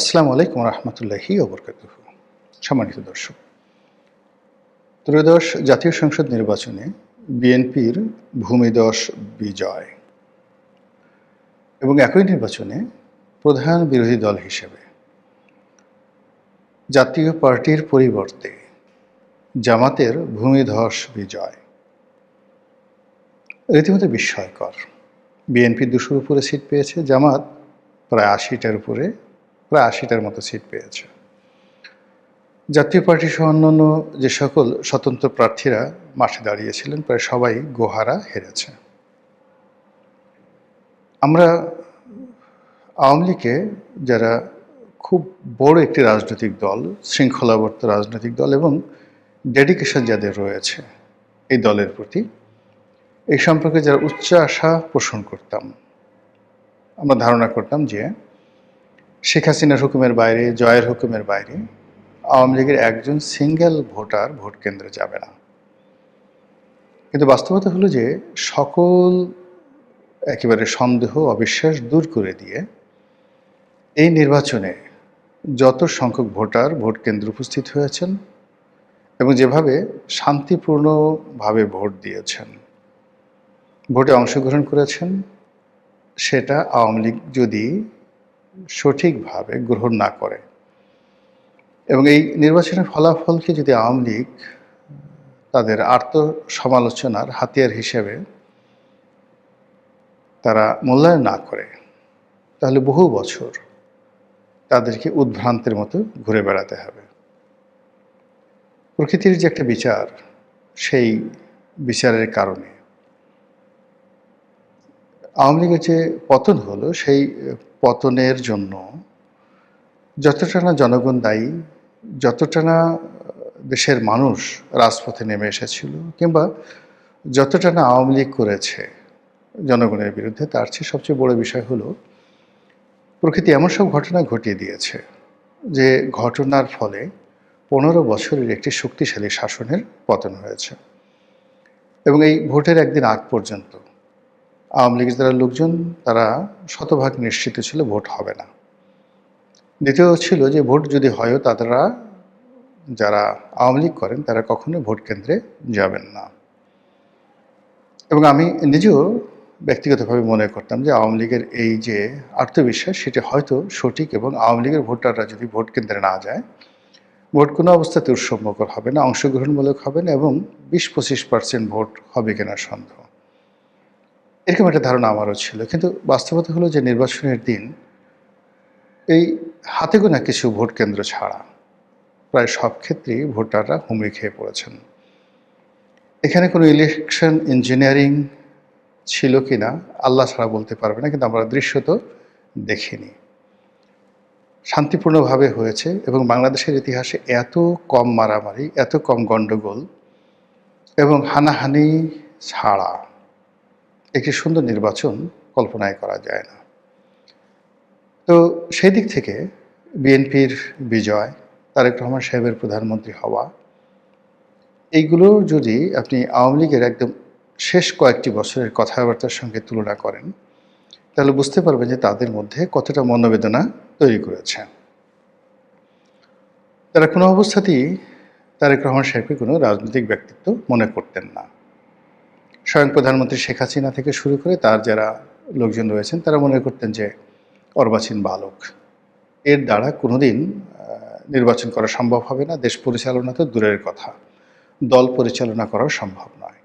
আসসালামু আলাইকুম রহমতুল্লাহি ওবরকাত সম্মানিত দর্শক, ত্রয়োদশ জাতীয় সংসদ নির্বাচনে বিএনপির ভূমিদশ বিজয় এবং একই নির্বাচনে প্রধান বিরোধী দল হিসেবে জাতীয় পার্টির পরিবর্তে জামাতের ভূমিধস বিজয়। রীতিমতো বিস্ময়কর। বিএনপি দুশোর উপরে সিট পেয়েছে, জামাত প্রায় আশিটার উপরে প্রায় আশিটার মতো সিট পেয়েছে। জাতীয় পার্টি সহ অন্যান্য যে সকল স্বতন্ত্র প্রার্থীরা মাঠে দাঁড়িয়েছিলেন, প্রায় সবাই গোহারা হেরেছে। আমরা আওয়ামী লীগে যারা খুব বড় একটি রাজনৈতিক দল শৃঙ্খলাবর্ত রাজনৈতিক দল এবং ডেডিকেশন যাদের রয়েছে এই দলের প্রতি, এই সম্পর্কে যারা উচ্চ আশা পোষণ করতাম, আমরা ধারণা করতাম যে শেখ হাসিনার হুকুমের বাইরে, জয়ের হুকুমের বাইরে আওয়ামী লীগের একজন সিঙ্গেল ভোটার ভোট কেন্দ্রে যাবে না। কিন্তু বাস্তবতা হলো যে সকল একেবারে সন্দেহ, অবিশ্বাস দূর করে দিয়ে এই নির্বাচনে যত সংখ্যক ভোটার ভোট কেন্দ্রে উপস্থিত হয়েছেন এবং যেভাবে শান্তিপূর্ণভাবে ভোট দিয়েছেন, ভোটে অংশগ্রহণ করেছেন, সেটা আওয়ামী লীগ যদি সঠিকভাবে গ্রহণ না করে। এবং এই নির্বাচনের ফলাফলকে যদি আওয়ামী লীগ তাদের আর্থ সমালোচনার হাতিয়ার হিসেবে তারা মূল্যায়ন না করে, তাহলে বহু বছর তাদেরকে উদ্ভ্রান্তের মতো ঘুরে বেড়াতে হবে। প্রকৃতির যে একটা বিচার, সেই বিচারের কারণে। আওয়ামী লীগের যে পতন হলো, সেই পতনের জন্য যতটা না জনগণ দায়ী, যতটা না দেশের মানুষ রাজপথে নেমে এসেছিল কিংবা যতটা না আওয়ামী লীগ করেছে জনগণের বিরুদ্ধে, তার চেয়ে সবচেয়ে বড় বিষয় হলো প্রকৃতি এমন সব ঘটনা ঘটিয়ে দিয়েছে যে ঘটনার ফলে পনেরো বছরের একটি শক্তিশালী শাসনের পতন হয়েছে এবং এই ভোটের একদিন আগ পর্যন্ত আওয়ামী লীগের যারা লোকজন, তারা শতভাগ নিশ্চিত ছিল ভোট হবে না। দ্বিতীয় ছিল যে ভোট যদি হয়ও, তারা যারা আওয়ামী লীগ করেন, তারা কখনো ভোট কেন্দ্রে যাবেন না। এবং আমি নিজেও ব্যক্তিগতভাবে মনে করতাম যে আওয়ামী লীগের এই যে আত্মবিশ্বাস, সেটি হয়তো সঠিক এবং আওয়ামী লীগের ভোটাররা যদি ভোট কেন্দ্রে না যায়, ভোট কোনো অবস্থাতে উৎসবমুখর হবে না, অংশগ্রহণমূলক হবে না এবং বিশ পঁচিশ পার্সেন্ট ভোট হবে কিনা সন্দেহ। এরকম একটা ধারণা আমারও ছিল। কিন্তু বাস্তবতা হলো যে নির্বাচনের দিন এই হাতে গোনা কিছু ভোট কেন্দ্র ছাড়া প্রায় সব ক্ষেত্রেই ভোটাররা হুমড়ি খেয়ে পড়েছেন। এখানে কোনো ইলেকশন ইঞ্জিনিয়ারিং ছিল কি না আল্লাহ ছাড়া বলতে পারবে না, কিন্তু আমরা দৃশ্য তো দেখিনি। শান্তিপূর্ণভাবে হয়েছে এবং বাংলাদেশের ইতিহাসে এত কম মারামারি, এত কম গণ্ডগোল এবং হানাহানি ছাড়া একটি সুন্দর নির্বাচন কল্পনায় করা যায় না। তো সেই দিক থেকে বিএনপির বিজয়, তারেক রহমান সাহেবের প্রধানমন্ত্রী হওয়া, এইগুলো যদি আপনি আওয়ামী লীগের একদম শেষ কয়েকটি বছরের কথাবার্তার সঙ্গে তুলনা করেন, তাহলে বুঝতে পারবেন যে তাদের মধ্যে কতটা মনোবেদনা তৈরি করেছে। তারা কোনো অবস্থাতেই তারেক রহমান সাহেবকে কোনো রাজনৈতিক ব্যক্তিত্ব মনে করতেন না। স্বয়ং প্রধানমন্ত্রী শেখ হাসিনা থেকে শুরু করে তার যারা লোকজন রয়েছেন, তারা মনে করতেন যে অর্বাচীন বালক। এর দ্বারা কোনোদিন নির্বাচন করা সম্ভব হবে না। দেশ পরিচালনা তো দূরের কথা। দল পরিচালনা করাও সম্ভব নয়।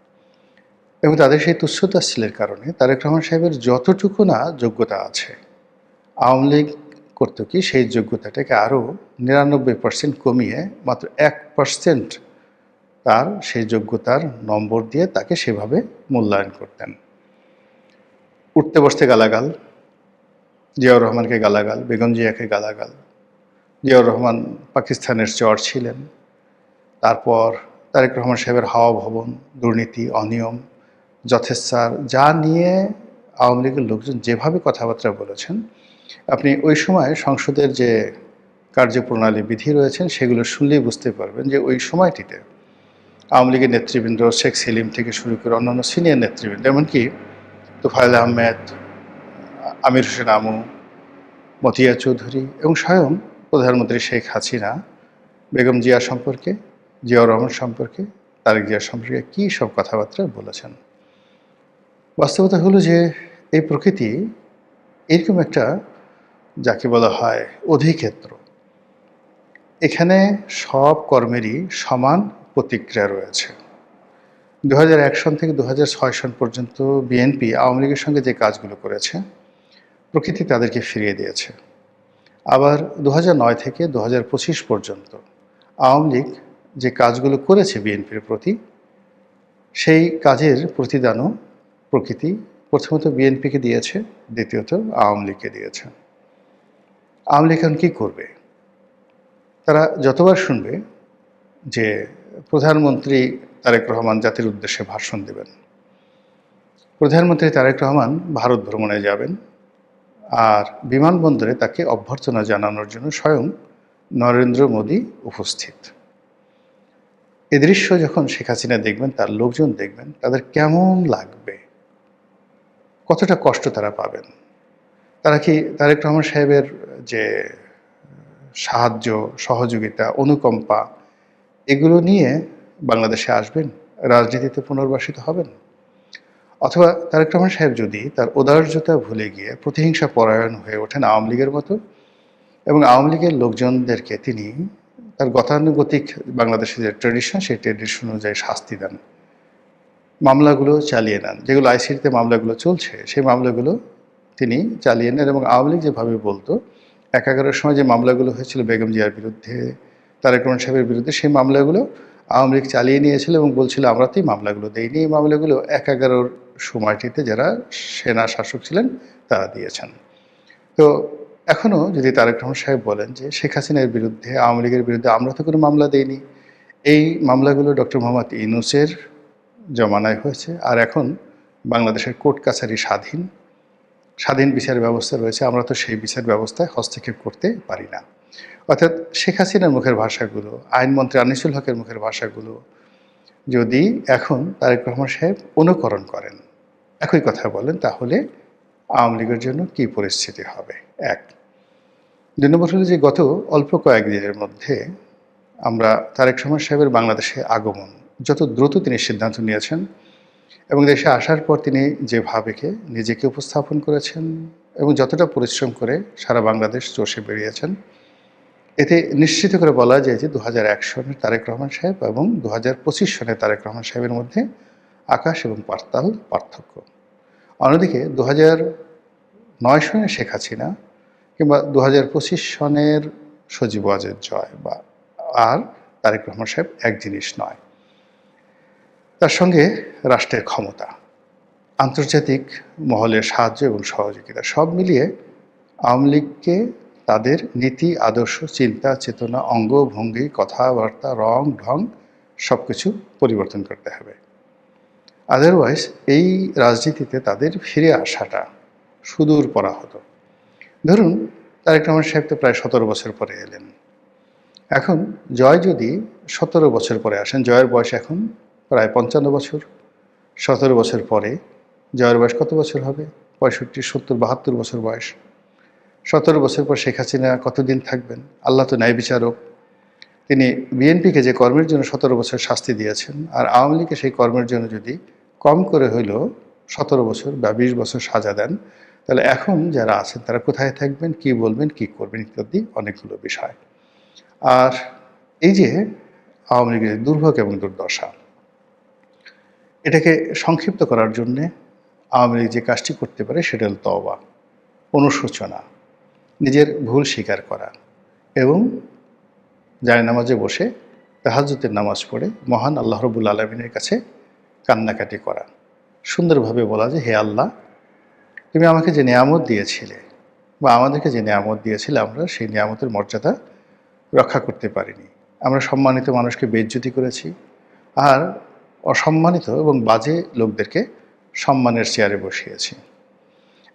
এবং তাদের সেই তুচ্ছতাশীলের কারণে তারেক রহমান সাহেবের যতটুকু না যোগ্যতা আছে, আওয়ামী লীগ করতো কি সেই যোগ্যতাটাকে আরও নিরানব্বই পার্সেন্ট কমিয়ে মাত্র এক পার্সেন্ট তার, সেই যোগ্যতার নম্বর দিয়ে তাকে সেভাবে মূল্যায়ন করতেন। উঠতে বসতে গালাগাল, জিয়াউর রহমানকে গালাগাল, বেগম জিয়াকে গালাগাল। জিয়াউর রহমান পাকিস্তানের চর ছিলেন। তারপর তারেক রহমান সাহেবের হাওয়া ভবন, দুর্নীতি, অনিয়ম, যথেচ্ছার, যা নিয়ে আওয়ামী লীগের লোকজন যেভাবে কথাবার্তা বলেছেন, আপনি ওই সময় সংসদের যে কার্যপ্রণালী বিধি রয়েছেন, সেগুলো শুনলেই বুঝতে পারবেন যে ওই সময়টিতে আওয়ামী লীগের নেতৃবৃন্দ শেখ সেলিম থেকে শুরু করে অন্যান্য সিনিয়র নেতৃবৃন্দ, এমনকি তোফায়েল আহমেদ, আমির হোসেন আমু, মতিয়া চৌধুরী এবং স্বয়ং প্রধানমন্ত্রী শেখ হাসিনা, বেগম জিয়া সম্পর্কে, জিয়াউর রহমান সম্পর্কে, তারেক জিয়া সম্পর্কে কী সব কথাবার্তা বলেছেন? বাস্তবতা হলো যে এই প্রকৃতি এরকম একটা, যাকে বলা হয় অধিক্ষেত্র। এখানে সব কর্মেরই সমান প্রতিক্রিয়া রয়েছে। দু হাজার এক সন থেকে দু হাজার ছয় সন পর্যন্ত বিএনপি আওয়ামী লীগের সঙ্গে যে কাজগুলো করেছে, প্রকৃতি তাদেরকে ফিরিয়ে দিয়েছে। আবার দু নয় থেকে দু হাজার পঁচিশ পর্যন্ত আওয়ামী লীগ যে কাজগুলো করেছে বিএনপির প্রতি, সেই কাজের প্রতিদানও প্রকৃতি প্রথমত বিএনপিকে দিয়েছে, দ্বিতীয়ত আওয়ামী লীগকে দিয়েছে। আওয়ামী লীগ এখন কী করবে? তারা যতবার শুনবে যে প্রধানমন্ত্রী তারেক রহমান জাতির উদ্দেশ্যে ভাষণ দেবেন। প্রধানমন্ত্রী তারেক রহমান ভারত ভ্রমণে যাবেন আর বিমানবন্দরে তাকে অভ্যর্থনা জানানোর জন্য স্বয়ং নরেন্দ্র মোদী উপস্থিত। এ দৃশ্য যখন শেখ হাসিনা দেখবেন, তার লোকজন দেখবেন, তাদের কেমন লাগবে? কতটা কষ্ট তারা পাবেন? তারা কি তারেক রহমান সাহেবের যে সাহায্য, সহযোগিতা, অনুকম্পা এগুলো নিয়ে বাংলাদেশে আসবেন, রাজনীতিতে পুনর্বাসিত হবেন। অথবা তারেক রহমান সাহেব যদি তার উদার্যতা ভুলে গিয়ে প্রতিহিংসা পরায়ণ হয়ে ওঠেন আওয়ামী লীগের মতো এবং আওয়ামী লীগের লোকজনদেরকে তিনি তার গতানুগতিক বাংলাদেশের যে ট্রেডিশন সেই ট্রেডিশন অনুযায়ী শাস্তি দেন। মামলাগুলো চালিয়ে নেন। যেগুলো আইসিটিতে মামলাগুলো চলছে, সেই মামলাগুলো তিনি চালিয়ে নেন এবং আওয়ামী লীগ যেভাবে বলতো, এক এগারোর সময় যে মামলাগুলো হয়েছিল বেগম জিয়ার বিরুদ্ধে তারেক রহমান সাহেবের বিরুদ্ধে সেই মামলাগুলো আওয়ামী লীগ চালিয়ে নিয়েছিল এবং বলছিল আমরা তো এই মামলাগুলো দেইনি। এই মামলাগুলো এক এগারোর সময়টিতে যারা সেনা শাসক ছিলেন তারা দিয়েছেন। তো এখনও যদি তারেক রহমান সাহেব বলেন যে শেখ হাসিনার বিরুদ্ধে, আওয়ামী লীগের বিরুদ্ধে আমরা তো কোনো মামলা দেইনি, এই মামলাগুলো ডক্টর মোহাম্মদ ইনুসের জমানায় হয়েছে আর এখন বাংলাদেশের কোর্ট কাছারি স্বাধীন স্বাধীন বিচার ব্যবস্থা রয়েছে, আমরা তো সেই বিচার ব্যবস্থায় হস্তক্ষেপ করতে পারি না। অর্থাৎ শেখ হাসিনার মুখের ভাষাগুলো আইনমন্ত্রী আনিসুল হকের মুখের ভাষাগুলো যদি এখন তারেক রহমান সাহেব অনুকরণ করেন, একই কথা বলেন, তাহলে আওয়ামী লীগের জন্য কি পরিস্থিতি হবে? এক। দুই নম্বর হলো যে গত অল্প কয়েকদিনের মধ্যে আমরা তারেক রহমান সাহেবের বাংলাদেশে আগমন যত দ্রুত তিনি সিদ্ধান্ত নিয়েছেন এবং দেশে আসার পর তিনি যেভাবেকে নিজেকে উপস্থাপন করেছেন এবং যতটা পরিশ্রম করে সারা বাংলাদেশ চষে বেরিয়েছেন এতে নিশ্চিত করে বলা যায় যে দু হাজার এক সনের তারেক রহমান সাহেব এবং দু হাজার পঁচিশ সনের তারেক রহমান সাহেবের মধ্যে আকাশ এবং পার্তাল পার্থক্য। অন্যদিকে দু হাজার নয় সনের শেখ হাসিনা কিংবা দু হাজার পঁচিশ সনের সজীব ওয়াজেদ জয় বা আর তারেক রহমান সাহেব এক জিনিস নয়। তার সঙ্গে রাষ্ট্রের ক্ষমতা, আন্তর্জাতিক মহলের সাহায্য এবং সহযোগিতা সব মিলিয়ে আওয়ামী লীগকে তাদের নীতি, আদর্শ, চিন্তা, চেতনা, অঙ্গ, ভঙ্গি, কথাবার্তা, রং, ঢং সব কিছু পরিবর্তন করতে হবে। আদারওয়াইজ এই রাজনীতিতে তাদের ফিরে আসাটা সুদূর পরা হতো ধরুন, তারেক রহমান সাহেব তো প্রায় সতেরো বছর পরে এলেন। এখন জয় যদি সতেরো বছর পরে আসেন, জয়ের বয়স এখন প্রায় পঞ্চান্ন বছর। সতেরো বছর পরে জয়ের বয়স কত বছর হবে? পঁয়ষট্টি, সত্তর, বাহাত্তর বছর বয়স। সতেরো বছর পর শেখ হাসিনা কতদিন থাকবেন? আল্লাহ তো ন্যায় বিচারক। তিনি বিএনপিকে যে কর্মের জন্য সতেরো বছর শাস্তি দিয়েছেন, আর আওয়ামী লীগকে সেই কর্মের জন্য যদি কম করে হইলেও সতেরো বছর বা বিশ বছর সাজা দেন, তাহলে এখন যারা আছেন তারা কোথায় থাকবেন, কি বলবেন, কি করবেন ইত্যাদি অনেকগুলো বিষয়। আর এই যে আওয়ামী লীগের দুর্ভোগ এবং দুর্দশা, এটাকে সংক্ষিপ্ত করার জন্যে আওয়ামী লীগ যে কাজটি করতে পারে সেটা হল তওবা, অনুশোচনা। নিজের ভুল স্বীকার করা এবং জায় নামাজে বসে তাহাজুতের নামাজ পড়ে মহান আল্লাহ রবুল আলমিনের কাছে কান্নাকাটি করা। সুন্দরভাবে বলা যে, হে আল্লাহ, তুমি আমাকে যে নিয়ামত দিয়েছিলে বা আমাদেরকে যে নিয়ামত দিয়েছিলে, আমরা সেই নিয়ামতের মর্যাদা রক্ষা করতে পারিনি। আমরা সম্মানিত মানুষকে বেজ্জতি করেছি আর অসম্মানিত এবং বাজে লোকদেরকে সম্মানের চেয়ারে বসিয়েছি।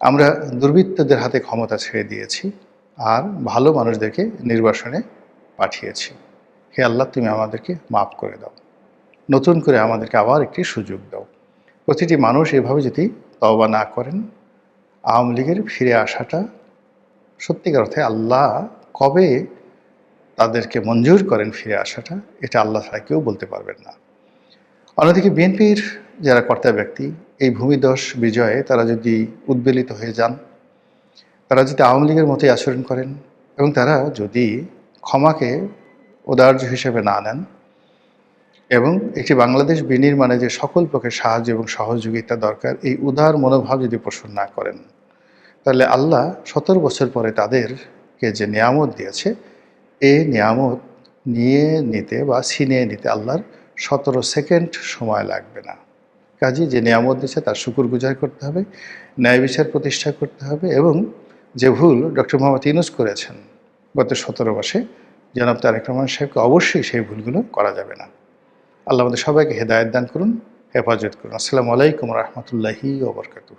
আমরা দুর্বৃত্তদের হাতে ক্ষমতা ছেড়ে দিয়েছি আর ভালো মানুষদেরকে নির্বাসনে পাঠিয়েছি। হে আল্লাহ, তুমি আমাদেরকে মাফ করে দাও। নতুন করে আমাদেরকে আবার একটি সুযোগ দাও। প্রতিটি মানুষ এভাবে যদি তওবা না করেন, আওয়ামী লীগের ফিরে আসাটা সত্যিকার অর্থে আল্লাহ কবে তাদেরকে মঞ্জুর করেন ফিরে আসাটা, এটা আল্লাহ ছাড়া কেউ বলতে পারবেন না। অন্যদিকে বিএনপির যারা কর্তা ব্যক্তি এই ভূমিদশ বিজয়ে তারা যদি উদ্বেলিত হয়ে যান, তারা যদি আওয়ামী লীগের মতোই আচরণ করেন এবং তারা যদি ক্ষমাকে উদার্য হিসেবে না নেন এবং একটি বাংলাদেশ বিনির্মাণে যে সকল প্রকার সাহায্য এবং সহযোগিতা দরকার, এই উদার মনোভাব যদি পোষণ না করেন, তাহলে আল্লাহ সতেরো বছর পরে তাদেরকে যে নিয়ামত দিয়েছে এই নিয়ামত নিয়ে নিতে বা ছিনিয়ে নিতে আল্লাহর সতেরো সেকেন্ড সময় লাগবে না। কাজে যে নিয়ামত দিচ্ছে তার শুকুর গুজার করতে হবে, ন্যায় বিচার প্রতিষ্ঠা করতে হবে এবং যে ভুল ডক্টর মোহাম্মদ ইউনুস করেছেন গত সতেরো মাসে, জনাব তারেক রহমান সাহেবকে অবশ্যই সেই ভুলগুলো করা যাবে না। আল্লাহ আমাদের সবাইকে হেদায়ত দান করুন, হেফাজত করুন। আসসালামু আলাইকুম রহমতুল্লাহি ওবরকাতুহ